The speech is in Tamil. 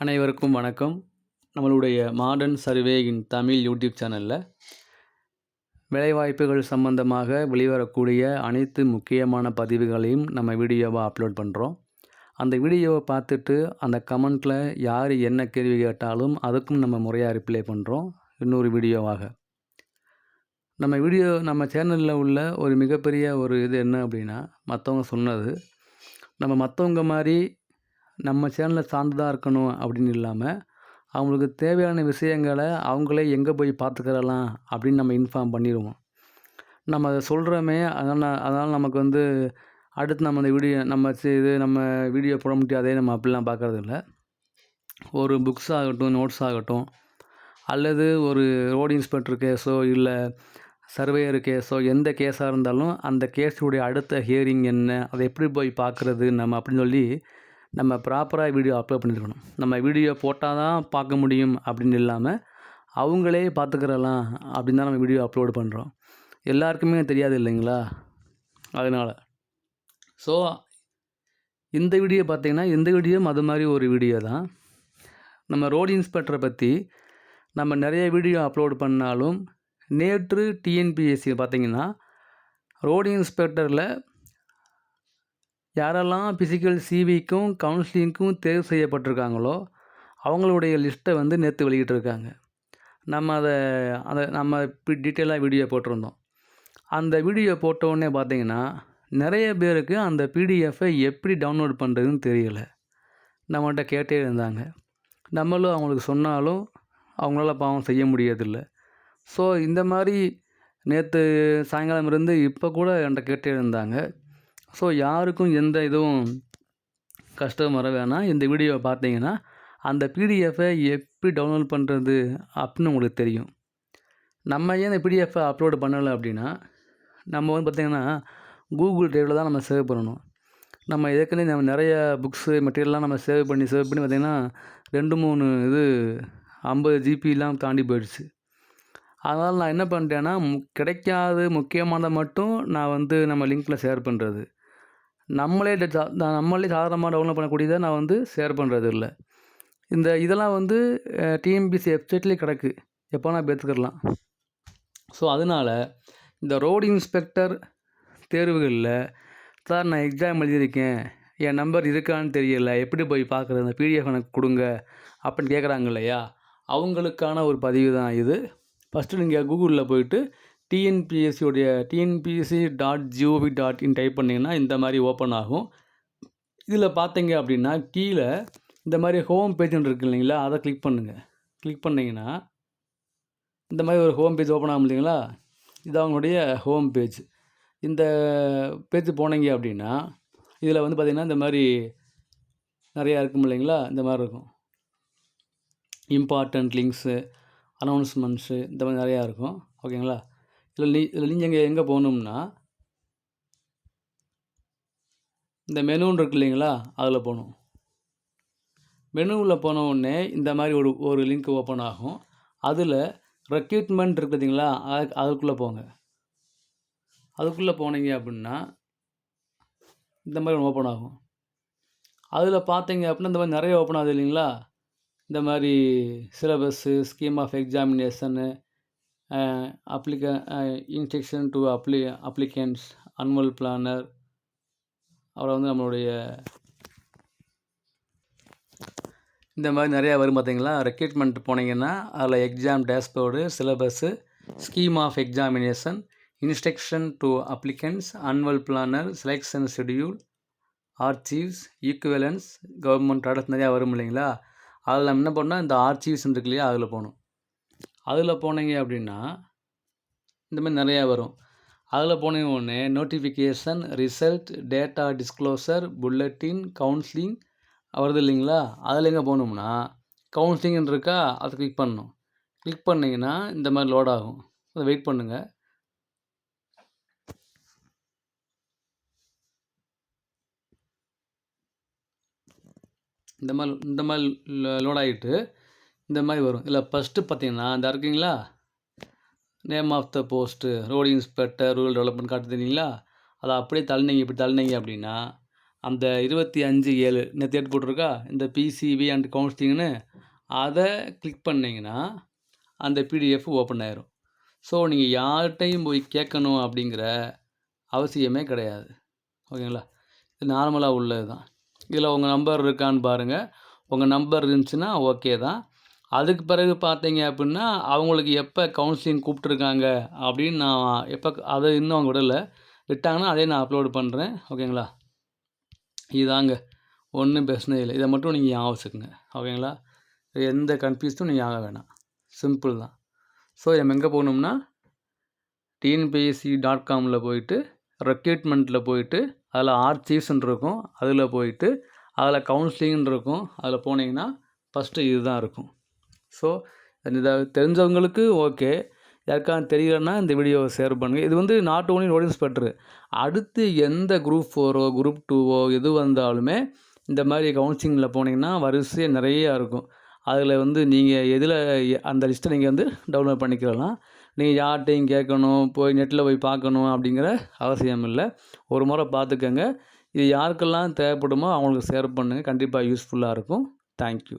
அனைவருக்கும் வணக்கம். நம்மளுடைய modern survey in Tamil YouTube சேனலில் வேலைவாய்ப்புகள் சம்பந்தமாக வெளிவரக்கூடிய அனைத்து முக்கியமான பதிவுகளையும் நம்ம வீடியோவாக அப்லோட் பண்ணுறோம் அந்த வீடியோவை பார்த்துட்டு அந்த கமெண்ட்டில் யார் என்ன கேள்வி கேட்டாலும் அதுக்கும் நம்ம முறையாக ரிப்ளை பண்ணுறோம் இன்னொரு வீடியோவாக நம்ம வீடியோ நம்ம சேனலில் உள்ள ஒரு மிகப்பெரிய ஒரு இது என்ன அப்படின்னா மற்றவங்க சொன்னது. நம்ம மற்றவங்க மாதிரி நம்ம சேனலை சார்ந்துதான் இருக்கணும் அப்படின்னு இல்லாமல் அவங்களுக்கு தேவையான விஷயங்களை அவங்களே எங்கே போய் பார்த்துக்கிறலாம் அப்படின்னு நம்ம இன்ஃபார்ம் பண்ணிடுவோம். நம்ம அதை சொல்கிறோமே அதனால் அதனால் நமக்கு வந்து அடுத்து நம்ம அந்த வீடியோ நம்ம இது நம்ம வீடியோ போட முடியாதே. நம்ம அப்படிலாம் பார்க்குறது இல்லை ஒரு புக்ஸ் ஆகட்டும் நோட்ஸ் ஆகட்டும் அல்லது ஒரு ரோடு இன்ஸ்பெக்டர் கேஸோ இல்லை சர்வேயர் கேஸோ எந்த கேஸாக இருந்தாலும் அந்த கேஸுடைய அடுத்த ஹியரிங் என்ன அதை எப்படி போய் பார்க்குறது நம்ம அப்படின்னு சொல்லி நம்ம ப்ராப்பராக வீடியோ அப்லோட் பண்ணியிருக்கணும் நம்ம வீடியோ போட்டால் தான் பார்க்க முடியும் அப்படின்னு இல்லாமல் அவங்களே பார்த்துக்கிறலாம் அப்படின்னு தான் நம்ம வீடியோ அப்லோட் பண்ணுறோம் எல்லாருக்குமே தெரியாது இல்லைங்களா? அதனால். ஸோ இந்த வீடியோ பார்த்தீங்கன்னா இந்த வீடியோவும் அது மாதிரி ஒரு வீடியோ தான். நம்ம ரோடு இன்ஸ்பெக்டரை பற்றி நம்ம நிறைய வீடியோ அப்லோட் பண்ணாலும் நேற்று டிஎன்பிஎஸ்சி பார்த்தீங்கன்னா ரோடு இன்ஸ்பெக்டரில் யாரெல்லாம் ஃபிசிக்கல் சிவிக்கும் கவுன்சிலிங்க்கும் தேர்வு செய்யப்பட்டிருக்காங்களோ அவங்களுடைய லிஸ்ட்டை வந்து நேற்று வெளியிட்டிருக்காங்க. நம்ம அதை அதை நம்ம டீட்டெயிலாக வீடியோ போட்டிருந்தோம். அந்த வீடியோ போட்டவுடனே பார்த்தீங்கன்னா நிறைய பேருக்கு அந்த பிடிஎஃப்பை எப்படி டவுன்லோட் பண்ணுறதுன்னு தெரியல. நம்மகிட்ட கேட்டே இருந்தாங்க. நம்மளும் அவங்களுக்கு சொன்னாலும் அவங்களால பாவம் செய்ய முடியறதில்லை. ஸோ இந்த மாதிரி நேற்று சாயங்காலம் இருந்து இப்போ கூட என்கிட்ட கேட்டே இருந்தாங்க. ஸோ யாருக்கும் எந்த இதுவும் கஷ்டம் வர வேணாம். இந்த வீடியோவை பார்த்தீங்கன்னா அந்த பிடிஎஃப்பை எப்படி டவுன்லோட் பண்ணுறது அப்படின்னு உங்களுக்கு தெரியும். நம்ம ஏன் இந்த பிடிஎஃப்பை அப்லோடு பண்ணலை அப்படின்னா நம்ம வந்து பார்த்திங்கன்னா கூகுள் ட்ரைவில் தான் நம்ம சேவ் பண்ணணும். நம்ம ஏற்கனவே நம்ம நிறைய புக்ஸு மெட்டீரியல்லாம் நம்ம சேவ் பண்ணி சேவ் பண்ணி பார்த்திங்கன்னா ரெண்டு மூணு இது ஐம்பது ஜிபிலாம் தாண்டி போயிடுச்சு. அதனால் நான் என்ன பண்ணிட்டேன்னா மு- கிடைக்காது முக்கியமானதை மட்டும் நான் வந்து நம்ம லிங்க்கில் ஷேர் பண்ணுறது நம்மளே நான் நம்மளே சாதாரணமாக டவுன்லோட் பண்ணக்கூடியதை நான் வந்து ஷேர் பண்ணுறது இல்லை இந்த இதெல்லாம் வந்து டிஎம்பிசி வெப்சைட்லேயே கிடக்கு. எப்போ நான் எடுத்துக்கலாம் ஸோ அதனால் இந்த ரோடு இன்ஸ்பெக்டர் தேர்வுகளில் சார் நான் எக்ஸாம் எழுதியிருக்கேன். என் நம்பர் இருக்கான்னு தெரியல. எப்படி போய் பார்க்குறது? அந்த பிடிஎஃப் எனக்கு கொடுங்க. அப்படின்னு கேட்குறாங்க இல்லையா? அவங்களுக்கான ஒரு பதிவு தான் இது. ஃபஸ்ட்டு நீங்கள் கூகுளில் போயிட்டு டிஎன்பிஎஸ்சியுடைய TNPSC dot G O V dot in type பண்ணிங்கன்னா இந்த மாதிரி ஓப்பன் ஆகும். இதில் பார்த்தீங்க அப்படின்னா கீழே இந்த மாதிரி ஹோம் பேஜ்னு இருக்கு இல்லைங்களா? அதை கிளிக் பண்ணுங்கள் கிளிக் பண்ணிங்கன்னா இந்த மாதிரி ஒரு ஹோம் பேஜ் ஓப்பன் ஆகும் இல்லைங்களா? இது அவங்களுடைய ஹோம் பேஜ் இந்த பேஜ் போனீங்க அப்படின்னா இதில் வந்து பார்த்திங்கன்னா இந்த மாதிரி நிறையா இருக்கும் இல்லைங்களா? இந்த மாதிரி இருக்கும். இம்பார்ட்டண்ட் லிங்க்ஸு அனௌன்ஸ்மெண்ட்ஸு இந்த மாதிரி நிறையா இருக்கும். ஓகேங்களா இதில் நீ இதில் நீங்கள் எங்கே எங்கே போகணும்னா இந்த மெனுன்னு இருக்கு இல்லைங்களா அதில் போகணும். மெனுவில் போன உடனே இந்த மாதிரி ஒரு ஒரு லிங்க் ஓப்பன் ஆகும். அதில் ரெக்ரூட்மெண்ட் இருக்குதுங்களா பார்த்தீங்களா அது அதுக்குள்ளே போங்க. அதுக்குள்ளே போனீங்க அப்படின்னா இந்த மாதிரி ஒன்று ஓப்பன் ஆகும். அதில் பார்த்தீங்க அப்படின்னா இந்த மாதிரி நிறைய ஓப்பன் ஆகுது இல்லைங்களா இந்த மாதிரி சிலபஸ்ஸு ஸ்கீம் ஆஃப் எக்ஸாமினேஷனு அப்ளிக இன்ஸ்ட்ரக்ஷன் டு அப்ளி அப்ளிகன்ஸ் அனுவல் பிளானர் அப்புறம் வந்து நம்மளுடைய இந்த மாதிரி நிறையா வரும் பார்த்தீங்களா? ரெக்ரூட்மெண்ட் போனீங்கன்னா அதில் exam dashboard syllabus scheme of examination instruction to applicants annual planner selection schedule archives equivalence government product நிறையா வரும் இல்லைங்களா? அதில் நம்ம என்ன பண்ணால் இந்த ஆர்ச்சீவ்ஸ் இருக்கு இல்லையா? அதில் போகணும் அதில் போனீங்க அப்படின்னா இந்த மாதிரி நிறையா வரும். அதில் போனீங்க உடனே notification result data disclosure bulletin counselling வருது இல்லைங்களா? அதில் எங்கே போகணும்னா கவுன்சிலிங்னு இருக்கா அதை கிளிக் பண்ணணும். கிளிக் பண்ணிங்கன்னா இந்த மாதிரி லோட் ஆகும். அதை வெயிட் பண்ணுங்கள் இந்த மாதிரி இந்த மாதிரி லோட் ஆகிட்டு இந்த மாதிரி வரும். இல்லை ஃபஸ்ட்டு பார்த்தீங்கன்னா இந்த இருக்கீங்களா? Name of the post road inspector rural development காட்டு தெரியுங்களா அதை அப்படியே தள்ளினீங்க இப்படி தள்ளினீங்க அப்படின்னா அந்த இருபத்தி அஞ்சு ஏழு நேற்று தேட் போட்டிருக்கா? இந்த பிசிவி அண்ட் கவுன்சிலிங்னு அதை கிளிக் பண்ணிங்கன்னா அந்த பிடிஎஃப் ஓப்பன் ஆயிரும். ஸோ நீங்கள் யார்கிட்டையும் போய் கேட்கணும் அப்படிங்கிற அவசியமே கிடையாது. ஓகேங்களா? இது நார்மலாக உள்ளது தான் இதில் உங்கள் நம்பர் இருக்கான்னு பாருங்கள் உங்கள் நம்பர் இருந்துச்சுன்னா ஓகே தான். அதுக்கு பிறகு பார்த்தீங்க அப்படின்னா அவங்களுக்கு எப்போ கவுன்சிலிங் கூப்பிட்ருக்காங்க அப்படின்னு நான் எப்போ அதை இன்னும் அவங்க விடலை. விட்டாங்கன்னா அதே நான் அப்லோடு பண்ணுறேன் ஓகேங்களா? இதாங்க. ஒன்றும் பிரச்சனை இல்லை. இதை மட்டும் நீங்கள் ஞாபகம் வச்சுக்கோங்க. ஓகேங்களா? எந்த கன்ஃபியூஸும் நீங்கள் ஆக வேணாம். சிம்பிள் தான். ஸோ நம்ம எங்கே போகணும்னா டிஎன்பிஎஸ்சி டாட் காமில் போயிட்டு ரெக்ரூட்மெண்ட்டில் போயிட்டு அதில் ஆர்ச்சீவ்ஸ்ன்னு இருக்கும். அதில் போயிட்டு அதில் கவுன்சிலிங்னு இருக்கும். அதில் போனீங்கன்னா ஃபஸ்ட்டு இது தான் இருக்கும். ஸோ இதை தெரிஞ்சவங்களுக்கு ஓகே யாருக்காவது தெரியலன்னா இந்த வீடியோவை ஷேர் பண்ணுங்கள் இது வந்து நாட் ஓன்லி நோட் இன்ஸ்பெக்டர் அடுத்து எந்த குரூப் ஃபோரோ குரூப் டூவோ எது வந்தாலுமே இந்த மாதிரி கவுன்சிலிங்கில் போனீங்கன்னா வரிசையாக நிறையா இருக்கும். அதில் வந்து நீங்கள் எதில் அந்த லிஸ்ட்டை நீங்கள் வந்து டவுன்லோட் பண்ணிக்கலாம். நீங்கள் யார்கிட்டையும் கேட்கணும் போய் நெட்டில் போய் பார்க்கணும் அப்படிங்கிற அவசியம் இல்லை. ஒரு முறை பார்த்துக்கோங்க. இது யாருக்கெல்லாம் தேவைப்படுமோ அவங்களுக்கு ஷேர் பண்ணுங்கள் கண்டிப்பாக யூஸ்ஃபுல்லாக இருக்கும். தேங்க்யூ